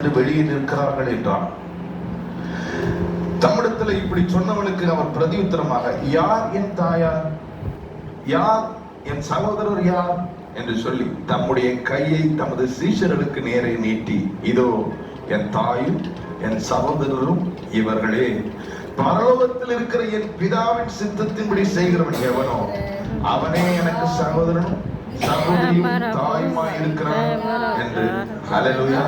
வெளியே நிற்கிறார்கள் என்றான். தமிழத்தில் இப்படி சொன்னவனுக்கு அவர் பிரதியுத்தரமாக யார் என் தாயார்? யார் என் சகோதரர் யார்? என்று சொல்லி தம்முடைய கையை தமது சீஷர்களுக்கு நேரே நீட்டி இதோ என் தாயும் என் சகோதரரும் இவர்களே பரலோகத்தில் இருக்கிற என் பிதாவின் சித்தத்தின்படி செய்கிறவன் எவனோ அவனே எனக்கு சகோதரனும் சகோதரியும் தாயுமாய் இருக்கிறான் என்று ஹalleluya.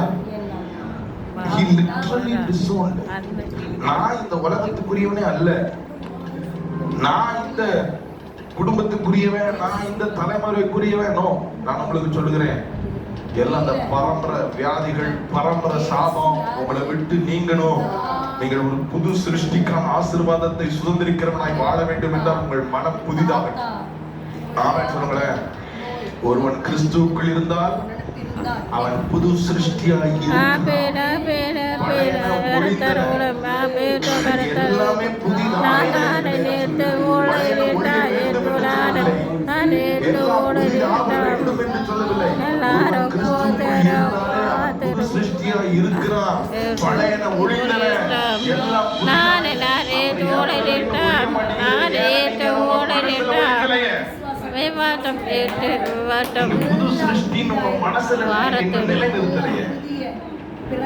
நான் இந்த உலகத்துக்குரியவனே அல்ல. நான் இந்த குடும்பத்துக்குரியவன் நான் இந்த தலைமுறைக்குரியவன். நோ நான் உங்களுக்கு சொல்லுகிறேன். எல்லாம் அந்த பரம்பரை வியாதிகள் பரம்பரை சாபம் உங்களை விட்டு நீங்கணும். நீங்கள் ஒரு புது சிருஷ்டிக்கான ஆசிர்வாதத்தை சுதந்திரிக்கிறவனாய் வாழ வேண்டும் என்றால் உங்கள் மனம் புதிதாக ஆமென் சொல்லுங்களேன். ஒருவன் கிறிஸ்துவுக்குள் இருந்தால் அவன் புது சிருஷ்டியாய். எல்லாமே சிருஷ்டியாய் இருக்கிறான் பழையன ஒழிந்தன விவாதம் கேட்டு விவாதம்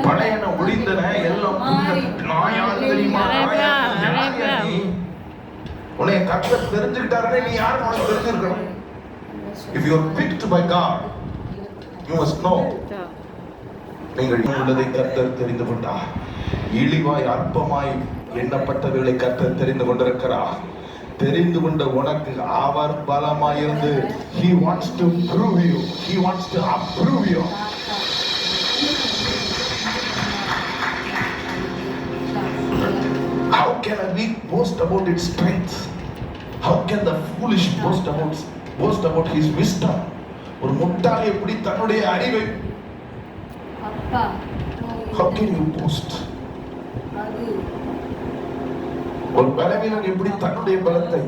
பழையன ஒழிந்தன எல்லாம்? உன்னை கர்த்தர் தெரிஞ்சுக்கிட்டாருன்னா நீ யாருன்னு உனக்கு தெரிஞ்சிருக்கணும்? If you are picked by God you must know நீங்கள் உள்ளதை கர்த்தர் தெரிந்து கொண்டார். இழிவாய் அற்பமாய் எண்ணப்பட்டவர்களை கர்த்தர் தெரிந்து கொண்டிருக்கிறார். தெரிந்து கொண்ட உனக்கு அவர் பலமாயிருந்து he wants to prove you he wants to approve you how can a weak boast about its strength how can the foolish boast about boast about his wisdom ஒரு முட்டாள் எப்படி தன்னுடைய அறிவை அப்பா how can you boast ஒரு பலவீனன் எப்படி தன்னுடைய பலத்தை?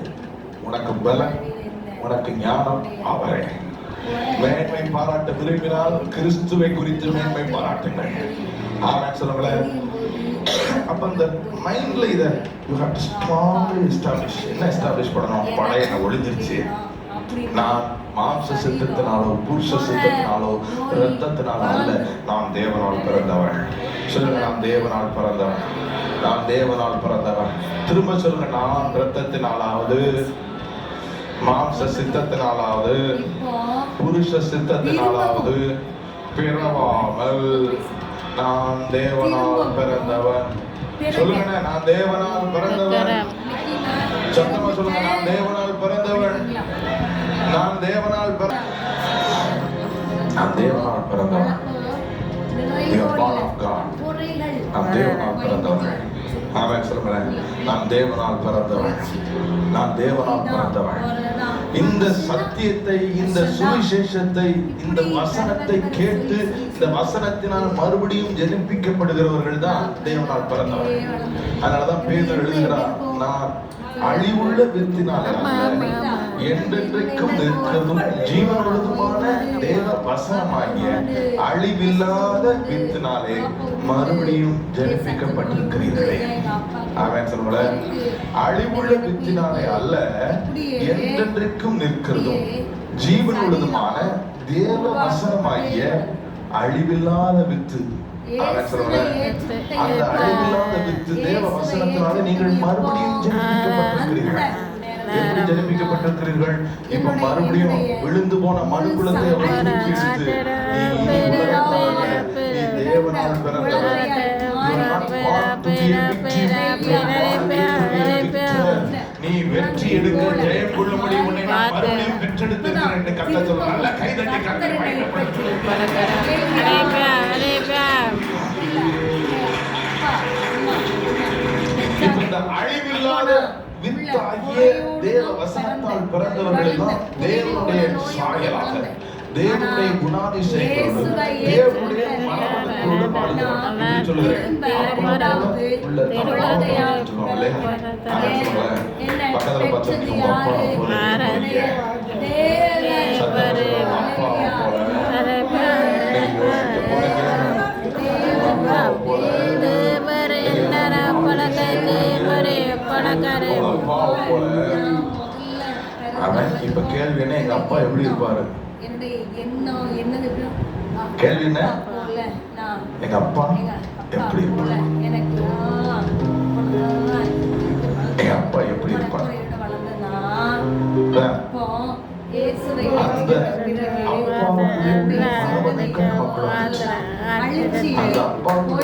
உனக்கு பலம் உனக்கு ஞானம் அவரே. மேன்மை பாராட்ட விரும்பினால் கிறிஸ்துவை குறித்து மேன்மை பாராட்டுங்கள். ஆமென் சொல்லுங்களேன் அப்ப இந்த மைண்ட்ல இத you have to strongly establish என்ன எஸ்டாப்ளிஷ் பண்ணணும்? பழைய என்ன ஒளிஞ்சிருச்சு. நான் மாம்ச சித்தத்தினாலோ புருஷ சித்தத்தினாலோ ரத்தத்தினாலோ அல்ல நான் தேவனால் பிறந்தவன் சொல்லுங்க நான் தேவனால் பிறந்தவன். நான் தேவனால் பிறந்தவன். திரும்ப சொல்லுங்க நான் ரத்தத்தினாலாவது மாம்ச சித்தத்தினாலாவது புருஷ சித்தத்தினாலாவது பிறவாமல் நான் தேவனால் பிறந்தவன். சொல்லுங்க நான் தேவனால் பிறந்தவன். சத்தமா சொல்லுங்க நான் தேவனால் பிறந்தவன். நான் தேவனால் பிற நான் தேவனால் பிறந்தவன். You are born of God. நான் தேவனால் பிறந்தவன் ஆமென் சொல்லுங்களேன். நான் தேவனால் பிறந்தவன் நான் தேவனால் பிறந்தவன் இந்த சத்தியத்தை இந்த சுவிசேஷத்தை இந்த வசனத்தை கேட்டு இந்த வசனத்தினால் மறுபடியும் ஜெனிப்பிக்கப்படுகிறவர்கள் தான் தேவனால் பிறந்தவர்கள். அதனாலதான் பேதர் எழுதுகிறார் நான் அழிவுள்ள வித்தினாலே என்றென்றைக்கும் நிற்கிறதும் ஜீவனுள்ளதுமான தேவ வசனமாகிய அழிவில்லாத வித்தினாலே மறுபடியும் ஜெனிப்பிக்கப்பட்டிருக்கிறீர்களே. அவன் சொல்ல அழிவுள்ள வித்தினாலே அல்ல என்றென்றைக்கும் நிற்கிறதும். ஜீவனுள்ளதுமான தேவ வசனமாகிய அழிவில்லாத வித்து. அவன் சொல்ல அந்த அழிவில்லாத வித்து தேவ வசனத்தினாலே நீங்கள் மறுபடியும் ஜெனிப்பிக்கப்பட்டிருக்கிறீர்கள். எப்படி ஜெனிப்பிக்கப்பட்டிருக்கிறீர்கள் இப்ப மறுபடியும் விழுந்து போன மனுக்குலத்தை அவர் தூக்கி நீ தேவனால் பிறந்தவர். நீ வெற்றி எடுக்க ஜெயம் கொள்ளும்படி உன்னை நான் மறுபடியும் பெற்றெடுத்திருக்கிறேன் என்று கத்த சொல்ல நல்ல கைதட்டி கத்தரை அழிவில்லாத வித்தாகிய தேவ வசனத்தால் பிறந்தவர்கள் எல்லாம் தேவனுடைய சாயலாக தேவனுடைய குணாதிசயங்களோடு தேவனுடைய வாழ்கிறார் சொல்லுகிறேன் பக்கத்துல போல போல. அவன் இப்ப கேள்வி என்ன? எங்க அப்பா எப்படி இருப்பாரு? கேள்வி என்ன? எங்க அப்பா எப்படி இருப்பாரு? எங்க அப்பா எப்படி இருப்பாரு? அப்பாவுக்கு